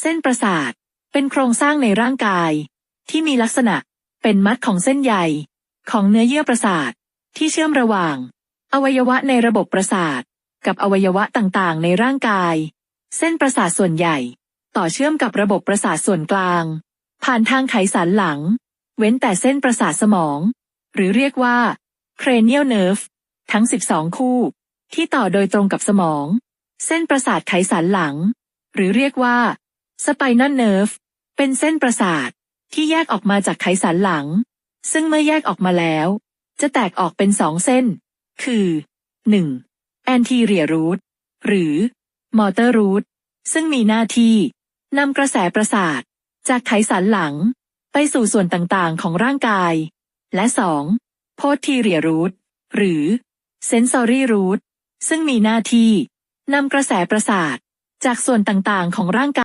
เส้นประสาท เป็นโครงสร้างในร่างกาย ที่มีลักษณะเป็นมัดของเส้นใยของเนื้อเยื่อประสาท ที่เชื่อมระหว่าง อวัยวะในระบบประสาท กับอวัยวะต่างๆ ในร่างกาย เส้นประสาทส่วนใหญ่ ต่อเชื่อมกับระบบประสาทส่วนกลาง ผ่านทางไขสันหลัง เว้นแต่เส้นประสาทสมอง หรือเรียกว่า cranial nerve ทั้ง 12 คู่ ที่ต่อโดยตรงกับสมอง เส้นประสาทไขสันหลัง หรือเรียกว่า spinal nerve เป็นเส้นประสาทที่แยกออกมาจากไขสันหลัง ซึ่งเมื่อแยกออกมาแล้ว จะแตกออกเป็นสองเส้น คือ 1. anterior root หรือ motor root ซึ่งมีหน้าที่นำกระแสประสาท จากไขสันหลัง ไปสู่ส่วนต่างๆของร่างกาย และ 2. posterior root หรือ sensory root ซึ่งมีหน้าที่นำกระแสประสาท จากส่วนต่างๆของร่างกาย